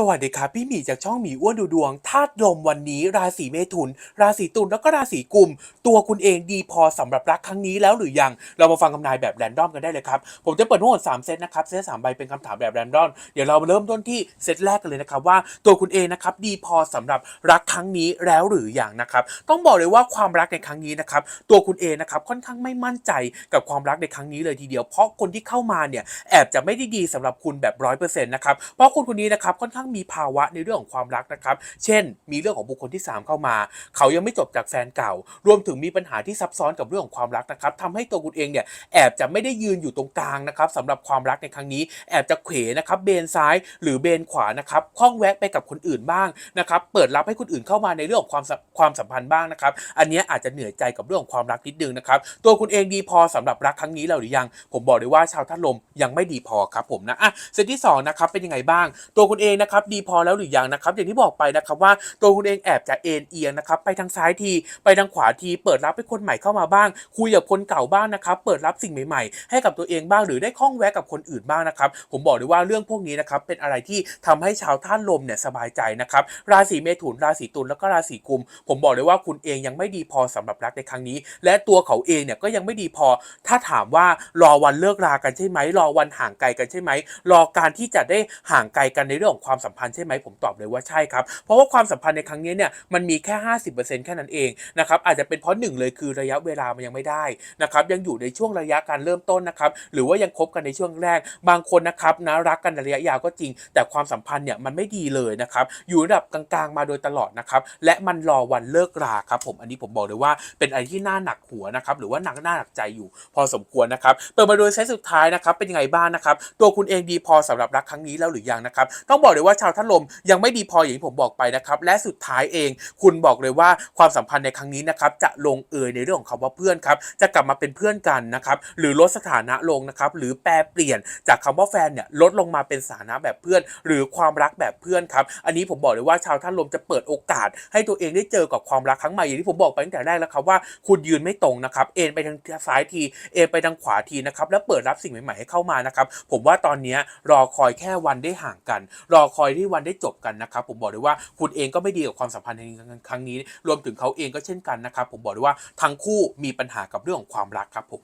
สวัสดีครับพี่หมีจากช่องหมีอ้วนดูดวงธาตุลมวันนี้ ราศีเมถุน ราศีตุลแล้วก็ราศีกุม ตัวคุณเองดีพอสำหรับรักครั้งนี้แล้วหรือยังเรามาฟังคำนายแบบแรนดอมกันได้เลยครับ ผมจะเปิดทั้งหมด3เซตนะครับเซตสามใบเป็นคำถามแบบแรนดอมเดี๋ยวเรามาเริ่มต้นที่เซตแรกกันเลยนะครับว่าตัวคุณเองนะครับดีพอสำหรับรักครั้งนี้แล้วหรือยังนะครับต้องบอกเลยว่าความรักในครั้งนี้นะครับตัวคุณเองนะครับค่อนข้างไม่มั่นใจกับความรักในครั้งนี้เลยทีเดียวเพราะคนที่เข้ามาเนี่ยแอบจะไม่ได้ดีสำหรับคุณแบบร้อยเปอร์เซ็นต์นะครับเพราะคนคนนี้นะครับค่อนข้างมีภาวะในเรื่องของความรักนะครับ เช่น มีเรื่องของบุคคลที่ 3 เข้ามา เขายังไม่จบจากแฟนเก่า รวมถึงมีปัญหาที่ซับซ้อนกับเรื่องของความรักนะครับทำให้ตัวคุณเองเนี่ยแอบจะไม่ได้ยืนอยู่ตรงกลางนะครับสำหรับความรักในครั้งนี้ แอบจะเขวนะครับเบนซ้าย หรือเบนขวานะครับคล้องแวะไปกับคนอื่นบ้างนะครับเปิดรับให้คนอื่นเข้ามาในเรื่องของความความสัมพันธ์บ้างนะครับ อันนี้อาจจะเหนื่อยใจกับเรื่องของความรักนิดนึงนะครับตัวคุณเองดีพอสำหรับรักครั้งนี้แล้วหรือยัง ผมบอกเลยว่าชาวท่านลมยังไม่ดีพอครับผมนะอะเซตที่สองนะครับเป็นยังไงบ้าง ตัวคุณเองนะครับดีพอแล้วหรือยังนะครับอย่างที่บอกไปนะครับว่าตัวคุณเองแอบจะเอ็นเอียงนะครับไปทางซ้ายทีไปทางขวาที เปิดรับให้คนใหม่เข้ามาบ้าง คุยกับคนเก่าบ้างนะครับเปิดรับสิ่งใหม่ๆ ให้กับตัวเองบ้างหรือได้ข้องแวะกับคนอื่นบ้างนะครับผมบอกเลยว่าเรื่องพวกนี้นะครับเป็นอะไรที่ทำให้ชาวท่านลมเนี่ยสบายใจนะครับราศีเมถุนราศีตุลแล้วก็ราศีกุม ผมบอกเลยว่าคุณเองยังไม่ดีพอสำหรับรักในครั้งนี้ และตัวเขาเองเนี่ยก็ยังไม่ดีพอ ถ้าถามว่ารอวันเลิกรากันใช่ไหมรอวันห่างไกลกันใช่ไหมรอการที่จะได้ห่างไกลกันในเรื่องของความความสัมพันธ์ใช่ไหมผมตอบเลยว่าใช่ครับ เพราะว่าความสัมพันธ์ในครั้งนี้เนี่ยมันมีแค่ 50%แค่นั้นเองนะครับอาจจะเป็นเพราะหนึ่งเลยคือระยะเวลามันยังไม่ได้นะครับยังอยู่ในช่วงระยะการเริ่มต้นนะครับหรือว่ายังคบกันในช่วงแรก บางคนนะครับนะรักกันในระยะยาวก็จริง แต่ความสัมพันธ์เนี่ยมันไม่ดีเลยนะครับอยู่ระดับกลางๆ มาโดยตลอดนะครับและมันรอวันเลิกราครับผมอันนี้ผมบอกเลยว่าเป็นอะไรที่น่าหนักหัวนะครับหรือว่าหนักหน้าหนักใจอยู่ พอสมควรนะครับเปิดมาโดยเซตสุดท้ายนะครับเป็นยังไงบ้างนะครับตัวคุณเองดีพอสำหรับรักครั้งนี้แล้วหรือยังนะครับต้องบอกเลยว่าว่าชาวท่านลมยังไม่ดีพออย่างที่ผมบอกไปนะครับและสุดท้ายเอง คุณบอกเลยว่าความสัมพันธ์ในครั้งนี้นะครับจะลงเอยในเรื่องของคำว่าเพื่อนครับจะกลับมาเป็นเพื่อนกันนะครับหรือลดสถานะลงนะครับหรือแปลเปลี่ยนจากคำว่าแฟนเนี่ยลดลงมาเป็นสถานะแบบเพื่อน หรือความรักแบบเพื่อนครับอันนี้ผมบอกเลยว่าชาวท่านลมจะเปิดโอกาส ให้ตัวเองได้เจอกับความรักครั้งใหม่อย่างที่ผมบอกไปตั้งแต่แรกแล้วครับว่าคุณยืนไม่ตรงนะครับเอ็นไปทางซ้ายทีเอ็นไปทางขวาทีนะครับแล้วเปิดรับสิ่งใหม่ๆให้เข้ามานะครับผมว่าตอนนี้รอคอยแค่วันได้ห่างกัน รอคอยที่วันได้จบกันนะครับผมบอกเลยว่าคุณเองก็ไม่ดีกับความสัมพันธ์ในครั้งนี้ รวมถึงเขาเองก็เช่นกันนะครับผมบอกเลยว่าทั้งคู่มีปัญหากับเรื่องของความรักครับผม